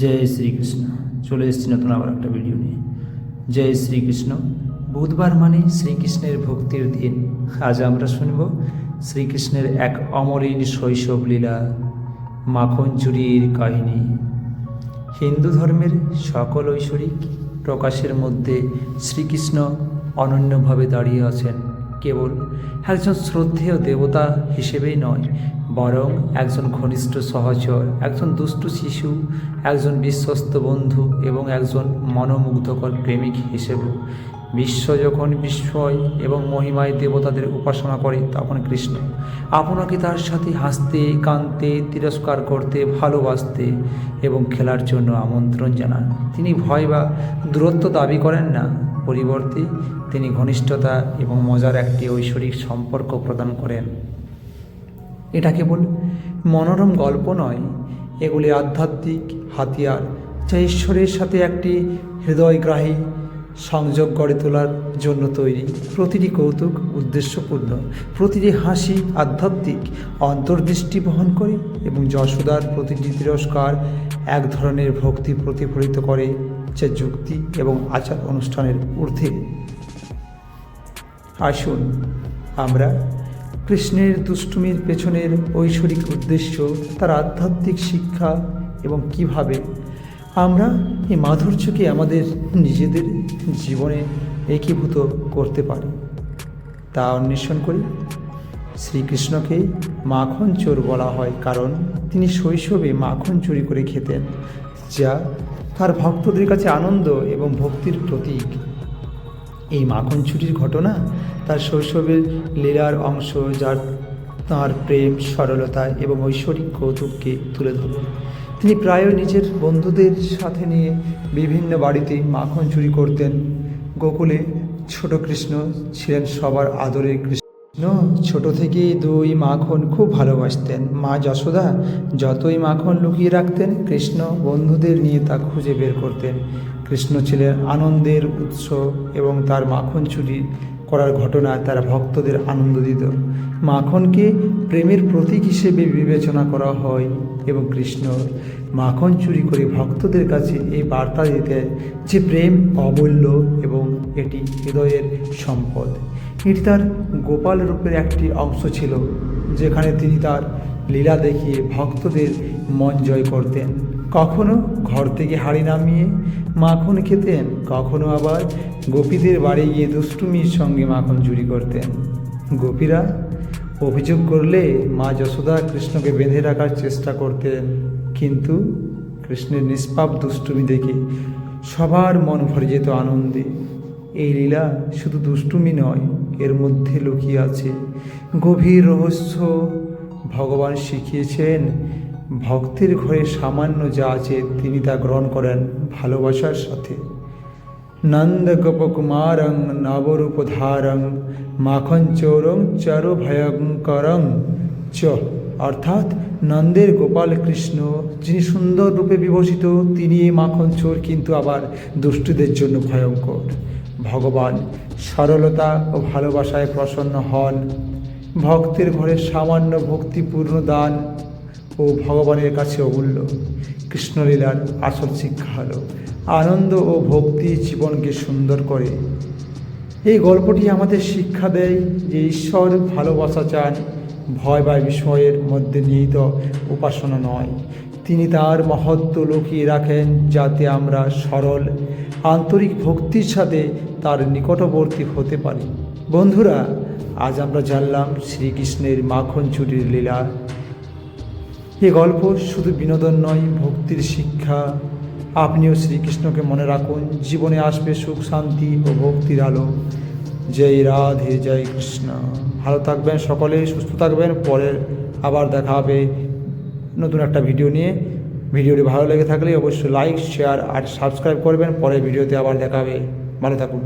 জয় শ্রীকৃষ্ণ চলে এসেছি নতুন আবার একটা ভিডিও নিয়ে। জয় শ্রীকৃষ্ণ বুধবার মানে শ্রীকৃষ্ণের ভক্তির দিন। আজ আমরা শুনব শ্রীকৃষ্ণের এক অমরিন শৈশব লীলা মাখন চুরির কাহিনী। হিন্দু ধর্মের সকল ঐশ্বরিক প্রকাশের মধ্যে শ্রীকৃষ্ণ অনন্যভাবে দাঁড়িয়ে আছেন। কেবল একজন শ্রদ্ধেয় দেবতা হিসেবেই নয় বরং একজন ঘনিষ্ঠ সহচর, একজন দুষ্টু শিশু, একজন বিশ্বস্ত বন্ধু এবং একজন মনোমুগ্ধকর প্রেমিক হিসেবে। বিশ্ব যখন বিস্ময় এবং মহিমায় দেবতাদের উপাসনা করে তখন কৃষ্ণ, আপনাকে তার সাথে হাসতে, কাঁদতে, তিরস্কার করতে, ভালোবাসতে এবং খেলার জন্য আমন্ত্রণ জানান। তিনি ভয় বা দূরত্ব দাবি করেন না। পরিবর্তে তিনি ঘনিষ্ঠতা এবং মজার একটি ঐশ্বরিক সম্পর্ক প্রদান করেন। এটা কেবল মনোরম গল্প নয়, এগুলি আধ্যাত্মিক হাতিয়ার যা ঈশ্বরের সাথে একটি হৃদয়গ্রাহী সংযোগ গড়ে তোলার জন্য তৈরি। প্রতিটি কৌতুক উদ্দেশ্যপূর্ণ, প্রতিটি হাসি আধ্যাত্মিক, অন্তর্দৃষ্টি বহন করে এবং যশোদার প্রতিটি তিরস্কার এক ধরনের ভক্তি প্রতিফলিত করে যা যুক্তি এবং আচার অনুষ্ঠানের ঊর্ধ্বে। আসুন আমরা কৃষ্ণের দুষ্টুমির পেছনের ঐশ্বরিক উদ্দেশ্য, তার আধ্যাত্মিক শিক্ষা এবং কীভাবে আমরা এই মাধুর্যকে আমাদের নিজেদের জীবনে একীভূত করতে পারি, তা অন্বেষণ করি। শ্রীকৃষ্ণকে মাখন চোর বলা হয় কারণ তিনি শৈশবে মাখন চুরি করে খেতেন, যা তার ভক্তদের কাছে আনন্দ এবং ভক্তির প্রতীক। এই মাখন চুরির ঘটনা, তার শৈশবের লীলার অংশ যার তাঁর প্রেম, সরলতা এবং ঐশ্বরিক কৌতুককে তুলে ধরে তিনি প্রায় নিজের বন্ধুদের সাথে নিয়ে বিভিন্ন বাড়িতে মাখন চুরি করতেন। গোকুলে ছোট কৃষ্ণ ছিলেন সবার আদরের কৃষ্ণ। ছোট থেকেই দই মাখন খুব ভালোবাসতেন। মা যশোদা যতই মাখন লুকিয়ে রাখতেন, কৃষ্ণ বন্ধুদের নিয়ে তা খুঁজে বের করতেন। কৃষ্ণ ছিলেন আনন্দের উৎস এবং তার মাখন চুরি করার ঘটনা তারা ভক্তদের আনন্দ দিত। মাখনকে প্রেমের প্রতীক হিসেবে বিবেচনা করা হয় এবং কৃষ্ণ মাখন চুরি করে ভক্তদের কাছে এই বার্তা দিতে যে প্রেম অমূল্য এবং এটি হৃদয়ের সম্পদ। এটি তার গোপাল রূপের একটি অংশ ছিল, যেখানে তিনি তার লীলা দেখিয়ে ভক্তদের মন জয় করতেন। কখনো ঘর থেকে হাড়ি নামিয়ে মাখন খেতেন, কখনো আবার গোপীদের বাড়ি গিয়ে দুষ্টুমির সঙ্গে মাখন চুরি করতেন। গোপীরা অভিযোগ করলে মা যশোদা কৃষ্ণকে বেঁধে রাখার চেষ্টা করতেন, কিন্তু কৃষ্ণের নিষ্পাপ দুষ্টুমি দেখে সবার মন ভরে যেত আনন্দে। এই লীলা শুধু দুষ্টুমি নয়, এর মধ্যে লুকিয়ে আছে। গভীর রহস্য ভগবান শিখিয়েছেন ভক্তের ঘরে সামান্য যা আছে তিনি তা গ্রহণ করেন ভালোবাসার সাথে। নন্দ গোপকুমারং নবরূপধারং মাখন চোরং চর ভয়ঙ্করং চ। অর্থাৎ নন্দের গোপাল কৃষ্ণ, যিনি সুন্দর রূপে বিভূষিত, তিনি এই মাখন চোর কিন্তু আবার দুষ্টুদের জন্য ভয়ঙ্কর। ভগবান সরলতা ও ভালোবাসায় প্রসন্ন হন। ভক্তের ঘরে সামান্য ভক্তিপূর্ণ দান ও ভগবানের কাছে অমূল্য। কৃষ্ণলীলার আসল শিক্ষা হল, আনন্দ ও ভক্তি জীবনকে সুন্দর করে। এই গল্পটি আমাদের শিক্ষা দেয় যে ঈশ্বর ভালোবাসা চান, ভয় বা বিষয়ের মধ্যে নিহিত উপাসনা নয়। তিনি তার মহত্ব লুকিয়ে রাখেন যাতে আমরা সরল, আন্তরিক ভক্তির সাথে তার নিকটবর্তী হতে পারি। বন্ধুরা, আজ আমরা জানলাম শ্রীকৃষ্ণের মাখন চুরির লীলা। এ গল্প শুধু বিনোদন নয়, ভক্তির শিক্ষা। আপনিও শ্রীকৃষ্ণকে মনে রাখুন, জীবনে আসবে সুখ, শান্তি ও ভক্তির আলো। জয় রাধে, জয় কৃষ্ণ। ভালো থাকবেন সকলে, সুস্থ থাকবেন। পরের আবার দেখা হবে নতুন একটা ভিডিও নিয়ে। ভিডিওটি ভালো লেগে থাকলে অবশ্যই লাইক শেয়ার আর সাবস্ক্রাইব করবেন। পরের ভিডিওতে আবার দেখা হবে। ভালো থাকুন।